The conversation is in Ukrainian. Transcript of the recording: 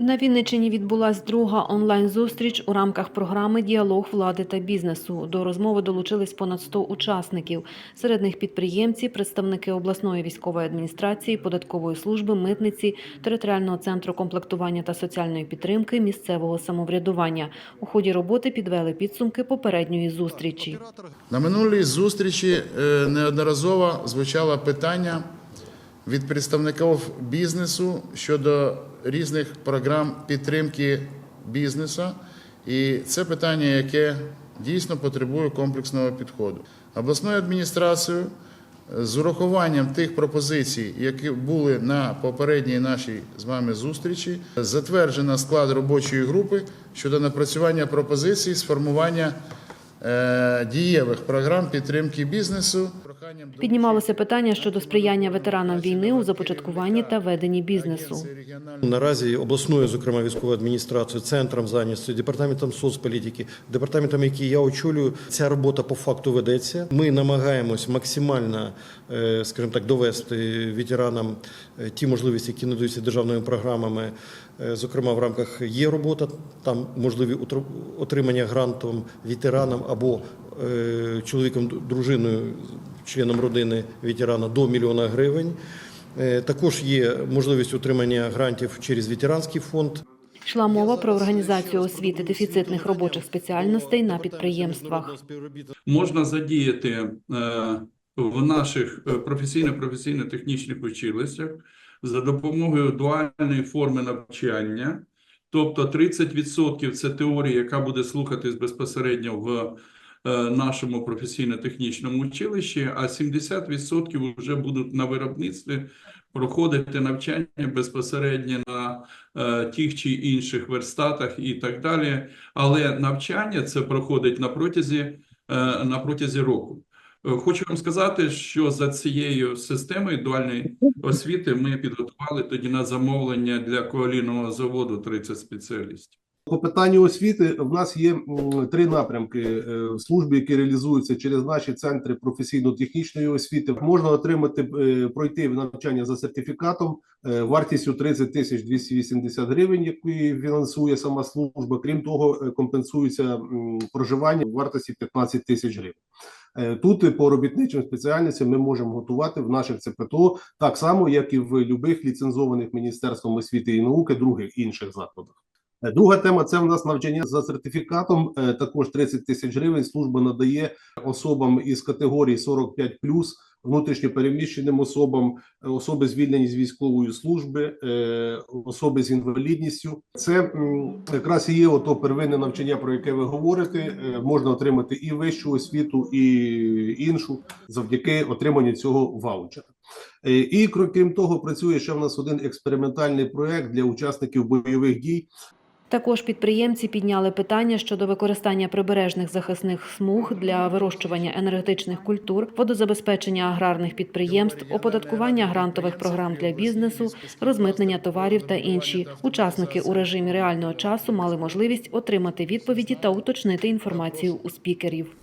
На Вінниччині відбулась друга онлайн-зустріч у рамках програми Діалог влади та бізнесу. До розмови долучились понад 100 учасників. Серед них підприємці, представники обласної військової адміністрації, податкової служби, митниці, територіального центру комплектування та соціальної підтримки, місцевого самоврядування. У ході роботи підвели підсумки попередньої зустрічі. На минулій зустрічі е, неодноразово звучало питання від представників бізнесу щодо різних програм підтримки бізнесу. І це питання, яке дійсно потребує комплексного підходу. Обласною адміністрацією е, з урахуванням тих пропозицій, які були на попередній нашій з вами зустрічі, затверджено склад робочої групи щодо напрацювання пропозицій сформування е, дієвих програм підтримки бізнесу. Піднімалося питання щодо сприяння ветеранам війни у започаткуванні та веденні бізнесу. Наразі обласною, зокрема військовою адміністрацією, центром зайнятості, департаментом соцполітики, департаментом, який я очолюю, ця робота по факту ведеться. Ми намагаємось максимально, е, скажімо так, довести ветеранам е, ті можливості, які надаються державними програмами. Е, Зокрема, в рамках є робота, там можливі отримання грантом ветеранам або е, чоловіком, дружиною, членом родини ветерана до мільйона гривень. Е, Також є можливість отримання грантів через ветеранський фонд. Йшла мова про організацію освіти дефіцитних робочих спеціальностей на підприємствах. можна задіяти е, в наших е, професійно-професійно-технічних училищах за допомогою дуальної форми навчання. Тобто 30% це теорія, яка буде слухатись безпосередньо в нашому професійно-технічному училищі, а 70% вже будуть на виробництві проходити навчання безпосередньо на е, тих чи інших верстатах і так далі. Але навчання це проходить на протязі е, на протязі року. Е, Хочу вам сказати, що за цією системою дуальної освіти ми підготували тоді на замовлення для коалійного заводу 30 спеціалістів. По питанню освіти в нас є три напрямки е, в службі, які реалізуються через наші центри професійно-технічної освіти. Можна отримати е, пройти навчання за сертифікатом е, вартістю 30 тисяч 280 гривень, яку фінансує сама служба. Крім того, компенсується проживання в вартості 15 тисяч гривень. Тут по робітничим спеціальностям ми можемо готувати в наших ЦПТО так само, як і в будь-яких ліцензованих міністерством освіти і науки других інших закладах. Друга тема це в нас навчання за сертифікатом. е, Також 30 тисяч гривень. Служба надає особам із категорії 45+, внутрішньо переміщеним особам, е, особи звільнені з військової служби, е, особи з інвалідністю. Це якраз і є ото первинне навчання, про яке ви говорите. Можна отримати і вищу освіту, і іншу завдяки отриманню цього ваучера. І крім того, працює ще в нас один експериментальний проект для учасників бойових дій. Також підприємці підняли питання щодо використання прибережних захисних смуг для вирощування енергетичних культур, водозабезпечення аграрних підприємств, оподаткування грантових програм для бізнесу, розмитнення товарів та інші. Учасники у режимі реального часу мали можливість отримати відповіді та уточнити інформацію у спікерів.